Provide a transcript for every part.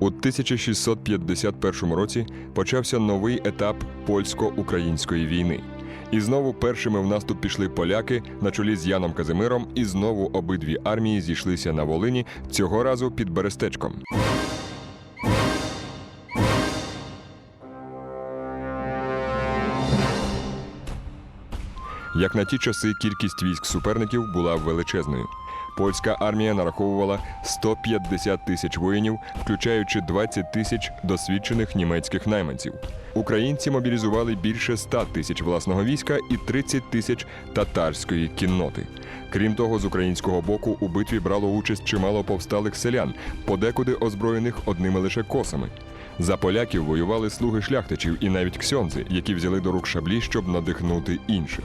У 1651 році почався новий етап польсько-української війни. І знову першими в наступ пішли поляки на чолі з Яном Казимиром, і знову обидві армії зійшлися на Волині, цього разу під Берестечком. Як на ті часи кількість військ суперників була величезною. Польська армія нараховувала 150 тисяч воїнів, включаючи 20 тисяч досвідчених німецьких найманців. Українці мобілізували більше 100 тисяч власного війська і 30 тисяч татарської кінноти. Крім того, з українського боку у битві брало участь чимало повсталих селян, подекуди озброєних одними лише косами. За поляків воювали слуги шляхтичів і навіть ксьонзи, які взяли до рук шаблі, щоб надихнути інших.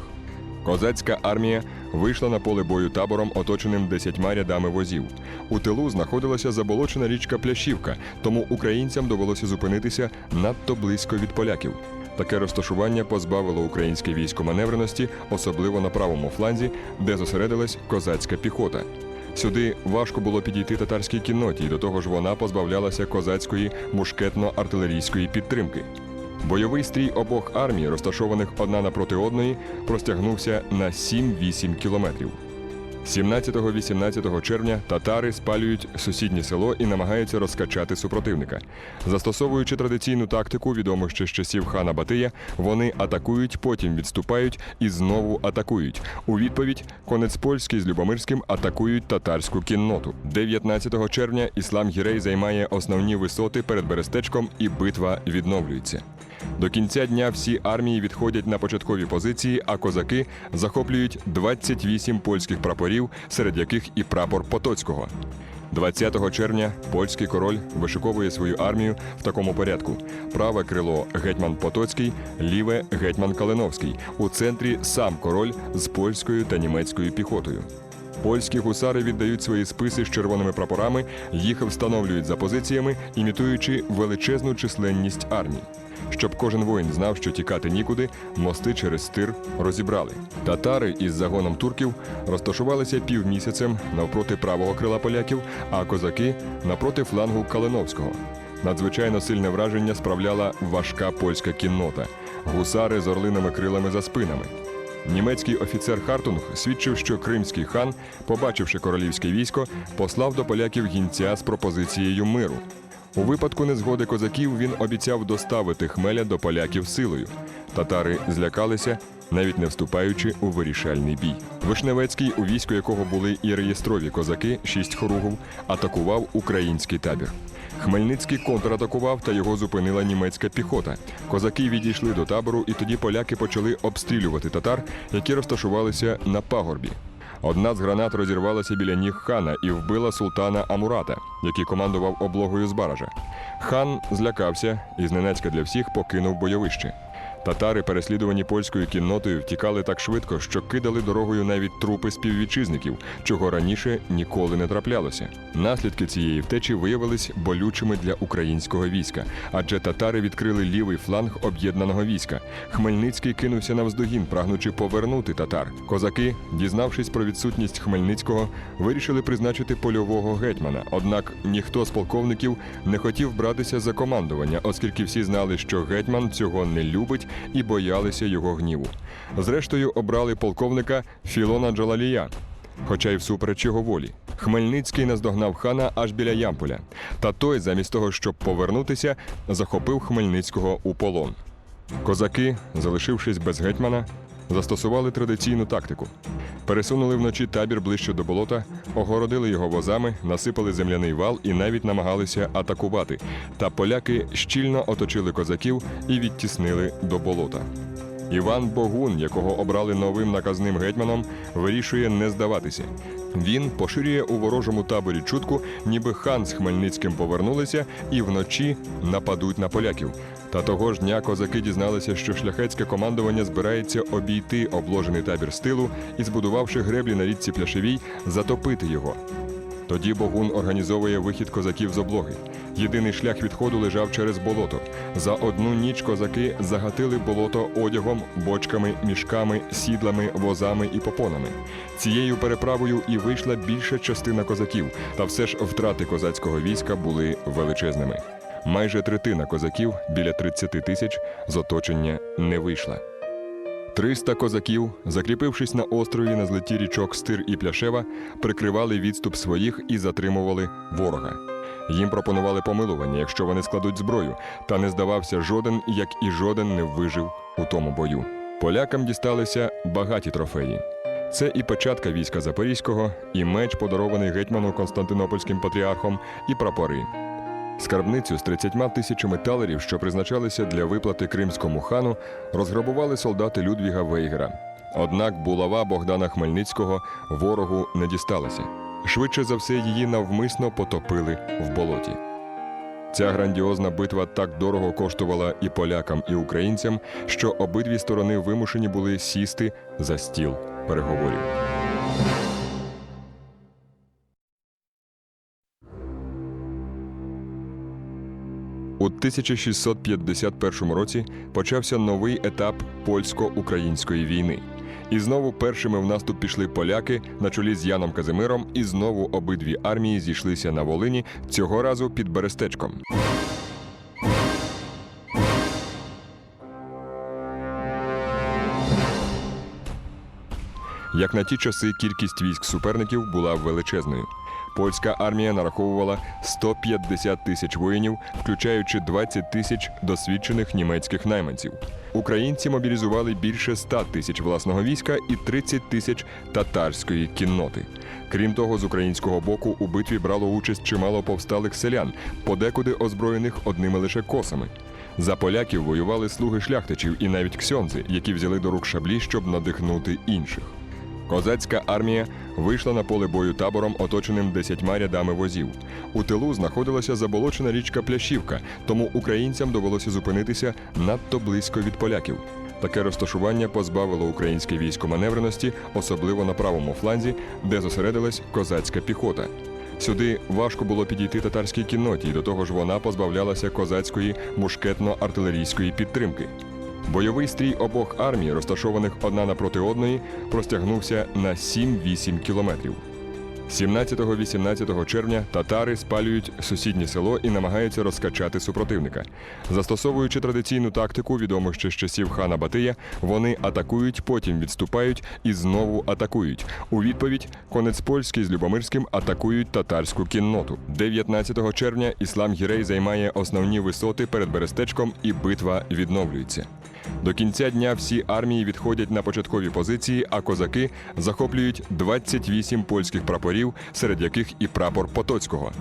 Козацька армія вийшла на поле бою табором, оточеним десятьма рядами возів. У тилу знаходилася заболочена річка Пляшівка, тому українцям довелося зупинитися надто близько від поляків. Таке розташування позбавило українське військо маневреності, особливо на правому фланзі, де зосередилась козацька піхота. Сюди важко було підійти татарській кінноті, і до того ж вона позбавлялася козацької мушкетно-артилерійської підтримки. Бойовий стрій обох армій, розташованих одна напроти одної, простягнувся на 7-8 кілометрів. 17-18 червня татари спалюють сусіднє село і намагаються розкачати супротивника. Застосовуючи традиційну тактику, відому ще з часів хана Батия, вони атакують, потім відступають і знову атакують. У відповідь конець польський з Любомирським атакують татарську кінноту. 19 червня іслам Гірей займає основні висоти перед Берестечком, і битва відновлюється. До кінця дня всі армії відходять на початкові позиції, а козаки захоплюють 28 польських прапорів, серед яких і прапор Потоцького. 20 червня польський король вишиковує свою армію в такому порядку: праве крило гетьман Потоцький, ліве гетьман Калиновський. У центрі сам король з польською та німецькою піхотою. Польські гусари віддають свої списи з червоними прапорами, їх встановлюють за позиціями, імітуючи величезну численність армій. Щоб кожен воїн знав, що тікати нікуди, мости через стир розібрали. Татари із загоном турків розташувалися півмісяцем навпроти правого крила поляків, а козаки напроти флангу Калиновського. Надзвичайно сильне враження справляла важка польська кіннота, гусари з орлиними крилами за спинами. Німецький офіцер Хартунг свідчив, що кримський хан, побачивши королівське військо, послав до поляків гінця з пропозицією миру. У випадку незгоди козаків він обіцяв доставити хмеля до поляків силою. Татари злякалися, навіть не вступаючи у вирішальний бій. Вишневецький, у війську якого були і реєстрові козаки, шість хоругов, атакував український табір. Хмельницький контратакував та його зупинила німецька піхота. Козаки відійшли до табору, і тоді поляки почали обстрілювати татар, які розташувалися на пагорбі. Одна з гранат розірвалася біля ніг хана і вбила султана Амурата, який командував облогою з баража. Хан злякався і зненацька для всіх покинув бойовище. Татари, переслідувані польською кіннотою, втікали так швидко, що кидали дорогою навіть трупи співвітчизників, чого раніше ніколи не траплялося. Наслідки цієї втечі виявились болючими для українського війська, адже татари відкрили лівий фланг об'єднаного війська. Хмельницький кинувся навздогін, прагнучи повернути татар. Козаки, дізнавшись про відсутність Хмельницького, вирішили призначити польового гетьмана. Однак ніхто з полковників не хотів братися за командування, оскільки всі знали, що гетьман цього не любить і боялися його гніву. Зрештою, обрали полковника Філона Джалалія, хоча й всупереч його волі. Хмельницький наздогнав хана аж біля Ямполя. Та той, замість того, щоб повернутися, захопив Хмельницького у полон. Козаки, залишившись без гетьмана, застосували традиційну тактику. Пересунули вночі табір ближче до болота, огородили його возами, насипали земляний вал і навіть намагалися атакувати. Та поляки щільно оточили козаків і відтіснили до болота. Іван Богун, якого обрали новим наказним гетьманом, вирішує не здаватися. Він поширює у ворожому таборі чутку, ніби хан з Хмельницьким повернулися і вночі нападуть на поляків. Та того ж дня козаки дізналися, що шляхетське командування збирається обійти обложений табір з тилу і, збудувавши греблі на річці Пляшевій, затопити його. Тоді Богун організовує вихід козаків з облоги. Єдиний шлях відходу лежав через болото. За одну ніч козаки загатили болото одягом, бочками, мішками, сідлами, возами і попонами. Цією переправою і вийшла більша частина козаків, та все ж втрати козацького війська були величезними. Майже третина козаків біля 30 тисяч з оточення не вийшла. 300 козаків, закріпившись на острові на злеті річок Стир і Пляшева, прикривали відступ своїх і затримували ворога. Їм пропонували помилування, якщо вони складуть зброю, та не здавався жоден, як і жоден не вижив у тому бою. Полякам дісталися багаті трофеї. Це і печатка війська Запорізького, і меч, подарований гетьману Константинопольським патріархом, і прапори. Скарбницю з 30 тисячами талерів, що призначалися для виплати кримському хану, розграбували солдати Людвіга Вейгера. Однак булава Богдана Хмельницького ворогу не дісталася. Швидше за все, її навмисно потопили в болоті. Ця грандіозна битва так дорого коштувала і полякам, і українцям, що обидві сторони вимушені були сісти за стіл переговорів. У 1651 році почався новий етап польсько-української війни. І знову першими в наступ пішли поляки на чолі з Яном Казимиром, і знову обидві армії зійшлися на Волині, цього разу під Берестечком. Як на ті часи кількість військ суперників була величезною. Польська армія нараховувала 150 тисяч воїнів, включаючи 20 тисяч досвідчених німецьких найманців. Українці мобілізували більше 100 тисяч власного війська і 30 тисяч татарської кінноти. Крім того, з українського боку у битві брало участь чимало повсталих селян, подекуди озброєних одними лише косами. За поляків воювали слуги шляхтичів і навіть ксьонзи, які взяли до рук шаблі, щоб надихнути інших. Козацька армія вийшла на поле бою табором, оточеним десятьма рядами возів. У тилу знаходилася заболочена річка Пляшівка, тому українцям довелося зупинитися надто близько від поляків. Таке розташування позбавило українське військо маневреності, особливо на правому фланзі, де зосередилась козацька піхота. Сюди важко було підійти татарській кінноті, і до того ж вона позбавлялася козацької мушкетно-артилерійської підтримки. Бойовий стрій обох армій, розташованих одна напроти одної, простягнувся на 7-8 кілометрів. 17-18 червня татари спалюють сусіднє село і намагаються розкачати супротивника. Застосовуючи традиційну тактику, відому ще з часів хана Батия, вони атакують, потім відступають і знову атакують. У відповідь конець польський з Любомирським атакують татарську кінноту. 19 червня іслам Гірей займає основні висоти перед Берестечком, і битва відновлюється. До кінця дня всі армії відходять на початкові позиції, а козаки захоплюють 28 польських прапорів, серед яких і прапор Потоцького.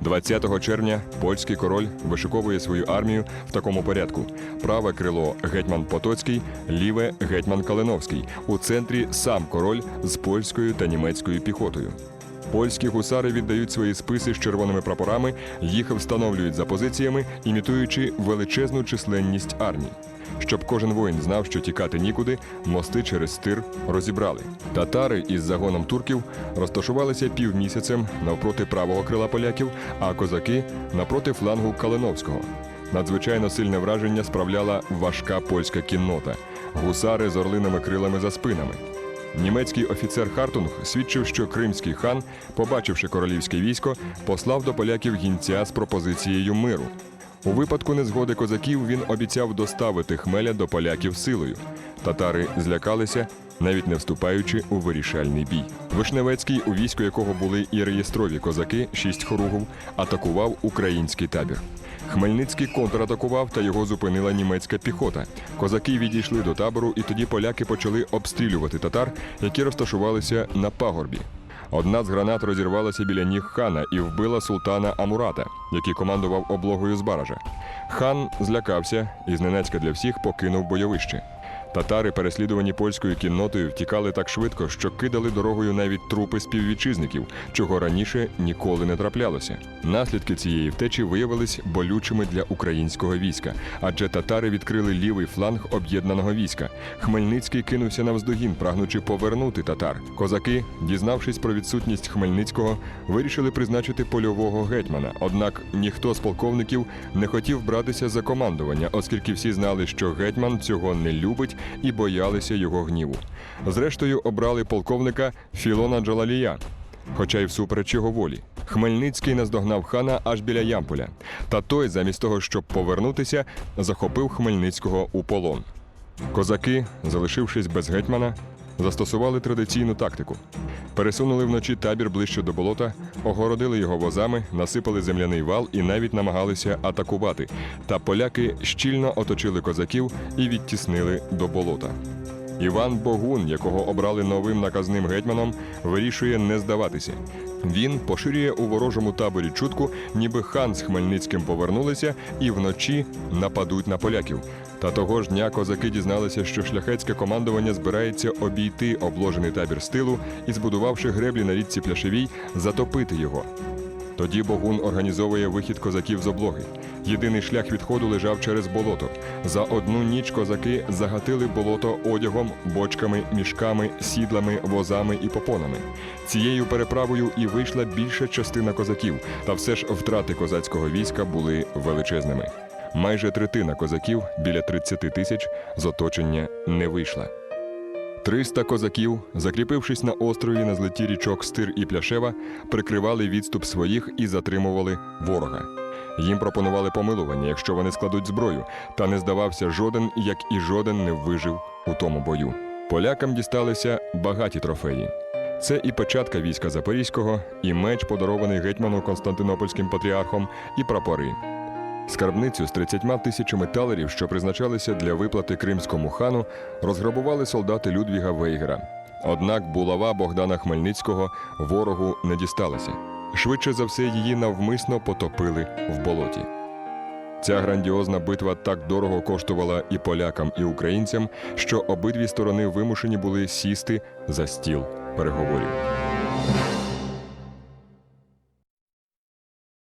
20 червня польський король вишиковує свою армію в такому порядку: праве крило гетьман Потоцький, ліве гетьман Калиновський. У центрі сам король з польською та німецькою піхотою. Польські гусари віддають свої списи з червоними прапорами, їх встановлюють за позиціями, імітуючи величезну численність армій. Щоб кожен воїн знав, що тікати нікуди, мости через стир розібрали. Татари із загоном турків розташувалися півмісяцем навпроти правого крила поляків, а козаки напроти флангу Калиновського. Надзвичайно сильне враження справляла важка польська кіннота, гусари з орлиними крилами за спинами. Німецький офіцер Хартунг свідчив, що кримський хан, побачивши королівське військо, послав до поляків гінця з пропозицією миру. У випадку незгоди козаків він обіцяв доставити хмеля до поляків силою. Татари злякалися, навіть не вступаючи у вирішальний бій. Вишневецький, у війську якого були і реєстрові козаки, шість хоругов, атакував український табір. Хмельницький контратакував та його зупинила німецька піхота. Козаки відійшли до табору, і тоді поляки почали обстрілювати татар, які розташувалися на пагорбі. Одна з гранат розірвалася біля ніг хана і вбила султана Амурата, який командував облогою з баража. Хан злякався і зненацька для всіх покинув бойовище. Татари, переслідувані польською кіннотою, втікали так швидко, що кидали дорогою навіть трупи співвітчизників, чого раніше ніколи не траплялося. Наслідки цієї втечі виявились болючими для українського війська, адже татари відкрили лівий фланг об'єднаного війська. Хмельницький кинувся навздогін, прагнучи повернути татар. Козаки, дізнавшись про відсутність Хмельницького, вирішили призначити польового гетьмана. Однак ніхто з полковників не хотів братися за командування, оскільки всі знали, що гетьман цього не любить і боялися його гніву. Зрештою, обрали полковника Філона Джалалія, хоча й всупереч його волі. Хмельницький наздогнав хана аж біля Ямполя. Та той, замість того, щоб повернутися, захопив Хмельницького у полон. Козаки, залишившись без гетьмана, застосували традиційну тактику. Пересунули вночі табір ближче до болота, огородили його возами, насипали земляний вал і навіть намагалися атакувати. Та поляки щільно оточили козаків і відтіснили до болота. Іван Богун, якого обрали новим наказним гетьманом, вирішує не здаватися. Він поширює у ворожому таборі чутку, ніби хан з Хмельницьким повернулися і вночі нападуть на поляків. Та того ж дня козаки дізналися, що шляхетське командування збирається обійти обложений табір з тилу і, збудувавши греблі на річці Пляшевій, затопити його. Тоді Богун організовує вихід козаків з облоги. Єдиний шлях відходу лежав через болото. За одну ніч козаки загатили болото одягом, бочками, мішками, сідлами, возами і попонами. Цією переправою і вийшла більша частина козаків, та все ж втрати козацького війська були величезними. Майже третина козаків біля 30 тисяч з оточення не вийшла. 300 козаків, закріпившись на острові на злеті річок Стир і Пляшева, прикривали відступ своїх і затримували ворога. Їм пропонували помилування, якщо вони складуть зброю, та не здавався жоден, як і жоден не вижив у тому бою. Полякам дісталися багаті трофеї. Це і печатка війська Запорізького, і меч, подарований гетьману Константинопольським патріархом, і прапори. Скарбницю з 30 тисячами талерів, що призначалися для виплати кримському хану, розграбували солдати Людвіга Вейгера. Однак булава Богдана Хмельницького ворогу не дісталася. Швидше за все, її навмисно потопили в болоті. Ця грандіозна битва так дорого коштувала і полякам, і українцям, що обидві сторони вимушені були сісти за стіл переговорів.